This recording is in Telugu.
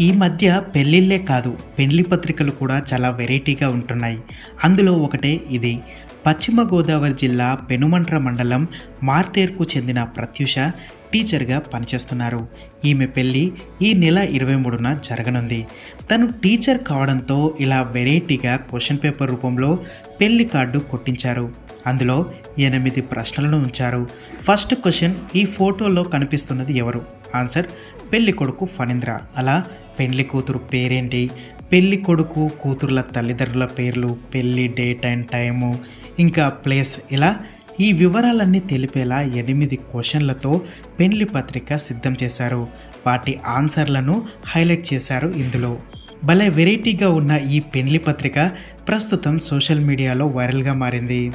ఈ మధ్య పెళ్ళిళ్ళే కాదు పెళ్ళి పత్రికలు కూడా చాలా వెరైటీగా ఉంటున్నాయి. అందులో ఒకటే ఇది. పశ్చిమ గోదావరి జిల్లా పెనుమంట్ర మండలం మార్టేర్కు చెందిన ప్రత్యూష టీచర్గా పనిచేస్తున్నారు. ఈమె పెళ్ళి ఈ నెల ఇరవై మూడున జరగనుంది. తను టీచర్ కావడంతో ఇలా వెరైటీగా క్వశ్చన్ పేపర్ రూపంలో పెళ్ళి కార్డు కొట్టించారు. అందులో ఎనిమిది ప్రశ్నలను ఉంచారు. ఫస్ట్ క్వశ్చన్ ఈ ఫోటోలో కనిపిస్తున్నది ఎవరు? ఆన్సర్ పెళ్ళి కొడుకు ఫణీంద్ర. అలా పెళ్ళి కూతురు పేరేంటి? పెళ్ళి కొడుకు కూతురుల తల్లిదండ్రుల పేర్లు పెళ్ళి డేట్ అండ్ టైము ఇంకా ప్లేస్ ఇలా ఈ వివరాలన్నీ తెలిపేలా ఎనిమిది క్వశ్చన్లతో పెండ్లి పత్రిక సిద్ధం చేశారు. వాటి ఆన్సర్లను హైలైట్ చేశారు ఇందులో. భలే వెరైటీగా ఉన్న ఈ పెండ్లి పత్రిక ప్రస్తుతం సోషల్ మీడియాలో వైరల్గా మారింది.